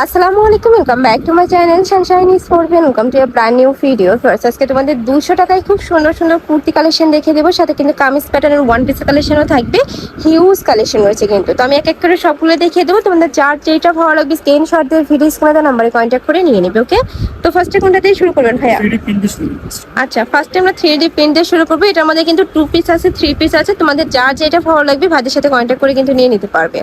আসসালামু আলাইকুম welcome back to my channel sunshine is for welcome to brand new video first আজকে তোমাদের দুশো টাকায় খুব সুন্দর সুন্দর কুর্তি কালেকশন দেখে দেবো। সাথে কিন্তু কামিজ প্যাটার্নের ওয়ান পিস কালেকশনও থাকবে। হিউজ কালেকশন রয়েছে কিন্তু। তো আমি এক এক করে সবগুলো দেখিয়ে দেবো। তোমাদের যার যেটা ভালো লাগবে স্ক্রিন শট দিয়ে ভিডিও স্ক্রিনে দেওয়া নাম্বারে কন্ট্যাক্ট করে নিয়ে নেবে ওকে তো ফার্স্টে কোনটা দিয়ে শুরু করবেন ভাইয়া? আচ্ছা ফার্স্টে আমরা থ্রি ডি প্রিন্ট দিয়ে শুরু করব। এটার মধ্যে কিন্তু টু পিস আছে থ্রি পিস আছে। তোমাদের যার যেটা ভালো লাগবে ভাইদের সাথে কন্ট্যাক্ট করে কিন্তু নিয়ে নিতে পারবে।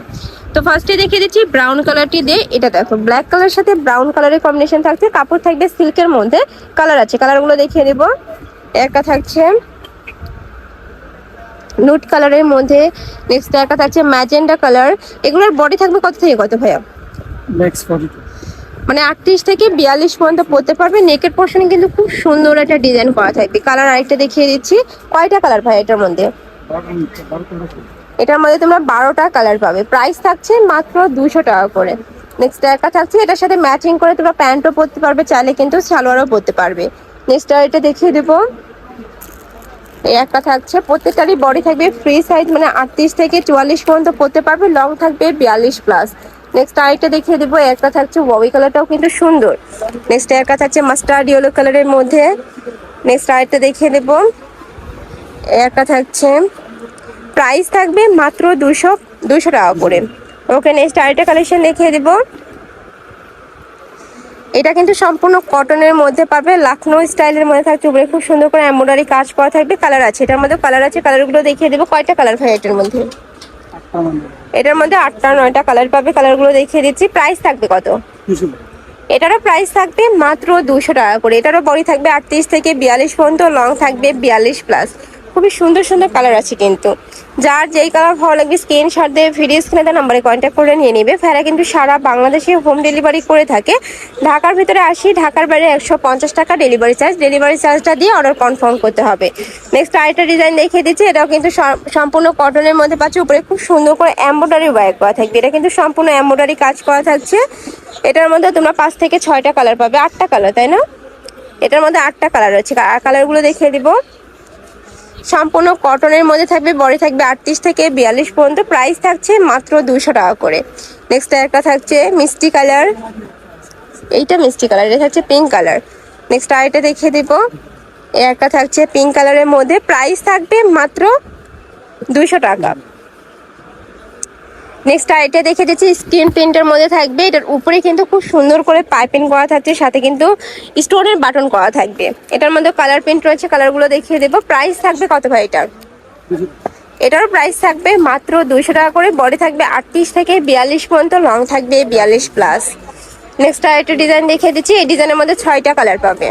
তো ফার্স্টে দেখিয়ে দিচ্ছি ব্রাউন কালারটি দিয়ে এটা দেখো ব্ল্যাক কালার সাথে ব্রাউন কালারের কম্বিনেশন থাকছে কাপড় থাকবে সিল্কের মধ্যে কালার আছে কালারগুলো দেখিয়ে দেবো একটা থাকছে নুট কালারের মধ্যে নেক্সট একটা থাকছে ম্যাজেন্ডা কালার এগুলোর বডি থাকবে কত থেকে কত ভাইয়া মানে আটত্রিশ থেকে বিয়াল্লিশ পর্যন্ত পড়তে পারবে নেকের পোর্শনে কিন্তু খুব সুন্দর একটা ডিজাইন করা থাকবে কালার আরেকটা দেখিয়ে দিচ্ছি কয়টা কালার ভাই এটার মধ্যে এটার মধ্যে তোমরা বারোটা কালার পাবে। প্রাইস থাকছে মাত্র দুশো টাকা করে। নেক্সট একটা থাকছে, এটার সাথে ম্যাচিং করে তোমরা প্যান্টও পরতে পারবে, চাইলে কিন্তু সালোয়ারও পরতে পারবে। নেক্সট এটা দেখিয়ে দেবো। এই একটা থাকছে, প্রত্যেকটারই বডি থাকবে ফ্রি সাইজ মানে আটত্রিশ থেকে চুয়াল্লিশ পর্যন্ত পরতে পারবে লং থাকবে বিয়াল্লিশ প্লাস নেক্সট আরেকটা দেখিয়ে দেবো একটা থাকছে ওয়াবি কালারটাও কিন্তু সুন্দর। নেক্সট একটা থাকছে মাস্টার্ড ইয়েলো কালারের মধ্যে। নেক্সট আরেকটা দেখিয়ে দেবো একটা থাকছে প্রাইস থাকবে মাত্র দুশো দুশো টাকা করে। ওকে নেক্সট আরেকটা কালেকশন দেখিয়ে দেবো। এটা কিন্তু সম্পূর্ণ কটনের মধ্যে পাবে লাখনৌ স্টাইলের মধ্যে থাকছে, উপরে খুব সুন্দর করে এমব্রয়ডারি কাজ করা থাকবে কালার আছে। এটার মধ্যে কালার আছে কালারগুলো দেখিয়ে দেবো কয়টা কালার ভাই এটার মধ্যে। এটার মধ্যে আটটা, নয়টা কালার পাবে কালারগুলো দেখিয়ে দিচ্ছি। প্রাইস থাকবে কত? এটারও প্রাইস থাকবে মাত্র দুশো টাকা করে। এটারও বডি থাকবে আটত্রিশ থেকে বিয়াল্লিশ পর্যন্ত লং থাকবে বিয়াল্লিশ প্লাস খুবই সুন্দর সুন্দর কালার আছে কিন্তু। যার যেই কালার ভালো লাগবে স্ক্রিনশট দিয়ে ভিডিও স্ক্রিনে তার নাম্বারে কন্ট্যাক্ট করে নিয়ে নেবে। ফেরা কিন্তু সারা বাংলাদেশে হোম ডেলিভারি করে থাকে। ঢাকার ভিতরে আসি, ঢাকার বাইরে একশো পঞ্চাশ টাকা ডেলিভারি চার্জ ডেলিভারি চার্জটা দিয়ে অর্ডার কনফার্ম করতে হবে। নেক্সট আরেকটা ডিজাইন দেখিয়ে দিচ্ছি, এটাও কিন্তু সম্পূর্ণ কটনের মধ্যে পাচ্ছে। উপরে খুব সুন্দর করে এম্ব্রয়ডারি ওয়ার্ক করা থাকবে। এটা কিন্তু সম্পূর্ণ এম্ব্রয়ডারি কাজ করা থাকছে। এটার মধ্যে তোমরা পাঁচ থেকে ছয়টা কালার পাবে। আটটা কালার তাই না? এটার মধ্যে আটটা কালার আর কালারগুলো দেখিয়ে দিব। সম্পূর্ণ কটনের মধ্যে থাকবে, বডি থাকবে আটত্রিশ থেকে বিয়াল্লিশ পর্যন্ত। প্রাইস থাকছে মাত্র দুশো টাকা করে। নেক্সট একটা থাকছে মিষ্টি কালার। এইটা মিষ্টি কালার, এটা থাকছে পিঙ্ক কালার। নেক্সট আরেকটা দেখিয়ে দেবো। এ একটা থাকছে পিঙ্ক কালারের মধ্যে। প্রাইস থাকবে মাত্র দুশো টাকা। নেক্সট আরেকটা দেখে দিচ্ছি স্ক্রিন প্রিন্টের মধ্যে থাকবে। এটার উপরে কিন্তু খুব সুন্দর করে পাইপিং করা থাকছে, সাথে কিন্তু স্টোনের বাটন করা থাকবে। এটার মধ্যে কালার প্রিন্ট রয়েছে কালারগুলো দেখিয়ে দেবো। প্রাইস থাকবে কত ভাই এটার? এটারও প্রাইস থাকবে মাত্র দুইশো টাকা করে বডি থাকবে আটত্রিশ থেকে বিয়াল্লিশ পর্যন্ত লং থাকবে বিয়াল্লিশ প্লাস নেক্সট আরেকটা ডিজাইন দেখিয়ে দিচ্ছি, এই ডিজাইনের মধ্যে ছয়টা কালার পাবে।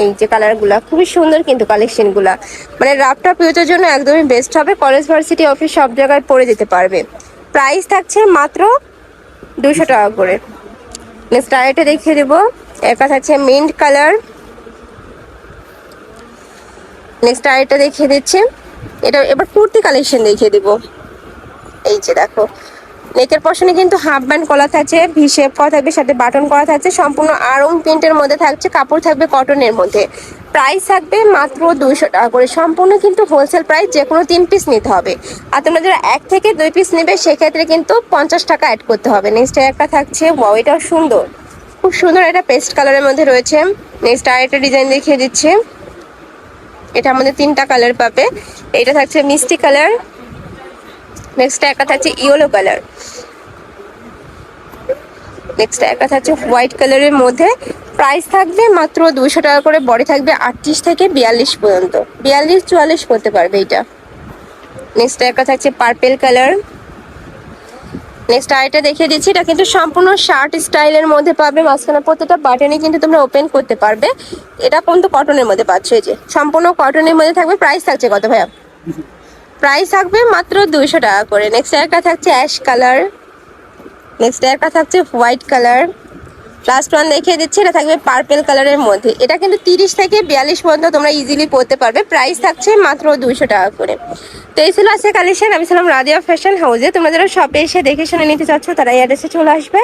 এই যে কালারগুলো খুবই সুন্দর কিন্তু কালেকশনগুলা মানে রাফটা পিউচের জন্য একদমই বেস্ট হবে কলেজ ভার্সিটি অফিস সব জায়গায় পরে যেতে পারবে। প্রাইস থাকছে মাত্র দুশো টাকা করে। নেক্সট আরেকটা দেখিয়ে দেবো। একটা থাকছে মিন্ট কালার নেক্সট আরেকটা দেখিয়ে দিচ্ছে। এটা এবার কুর্তি কালেকশন দেখিয়ে দেবো। এই যে দেখো। নেকের পশনে কিন্তু হাফ ব্যান্ড কলা থাকছে ভি শেপ করা থাকবে, সাথে বাটন করা থাকছে, সম্পূর্ণ আরং প্রিন্টের মধ্যে থাকছে, কাপড় থাকবে কটনের মধ্যে। প্রাইস থাকবে মাত্র দুইশো টাকা করে, সম্পূর্ণ কিন্তু হোলসেল প্রাইস যে কোনো তিন পিস নিতে হবে। আর তোমরা যারা এক থেকে দুই পিস নেবে, সেক্ষেত্রে কিন্তু পঞ্চাশ টাকা অ্যাড করতে হবে। নেক্সট একটা থাকছে ওয়াও এটাও সুন্দর। খুব সুন্দর একটা পেস্ট কালারের মধ্যে রয়েছে। নেক্সট আরেকটা ডিজাইন দেখিয়ে দিচ্ছে। এটা আমাদের তিনটা কালার পাবে। এটা থাকছে মিষ্টি কালার নেক্সট একটা থাকছে ইয়েলো কালার নেক্সট একটা থাকছে হোয়াইট কালারের মধ্যে প্রাইস থাকবে মাত্র দুশো টাকা করে বডি থাকবে আটত্রিশ থেকে বিয়াল্লিশ পর্যন্ত। বিয়াল্লিশ, চুয়াল্লিশ করতে পারবে এটা। নেক্সট একটা থাকছে পার্পেল কালার নেক্সট আরেকটা দেখিয়ে দিচ্ছি, এটা কিন্তু সম্পূর্ণ শার্ট স্টাইলের মধ্যে পাবে। মাঝখানে প্রত্যেকটা বাটনে কিন্তু তোমরা ওপেন করতে পারবে। এটা কিন্তু কটনের মধ্যে পাচ্ছ এই যে। সম্পূর্ণ কটনের মধ্যে থাকবে প্রাইস থাকছে কত ভাইয়া? প্রাইস থাকবে মাত্র দুইশো টাকা করে। নেক্সট একটা থাকছে অ্যাশ কালার নেক্সট একটা থাকছে হোয়াইট কালার লাস্ট ওয়ান দেখিয়ে দিচ্ছি, এটা থাকবে পার্পেল কালারের মধ্যে। এটা কিন্তু তিরিশ থেকে বিয়াল্লিশ পর্যন্ত তোমরা ইজিলি পড়তে পারবে। প্রাইস থাকছে মাত্র দুইশো টাকা করে। তো এই ছিল আছে কালেকশন আমি ছিলাম রাদিয়া ফ্যাশন হাউসে তোমরা যারা শপে এসে দেখে শুনে নিতে চাচ্ছ, তারা এই অ্যাড্রেসে চলে আসবে।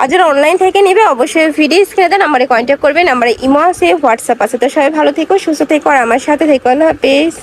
আর যারা অনলাইন থেকে নেবে, অবশ্যই ভিডিও স্ক্রিনে দেন নাম্বারে কন্ট্যাক্ট করবে। নাম্বারে ইমো আছে হোয়াটসঅ্যাপ আছে। তো সবাই ভালো থেকো, সুস্থ থেকো, আর আমার সাথে থেকো। আল্লাহ হাফেজ।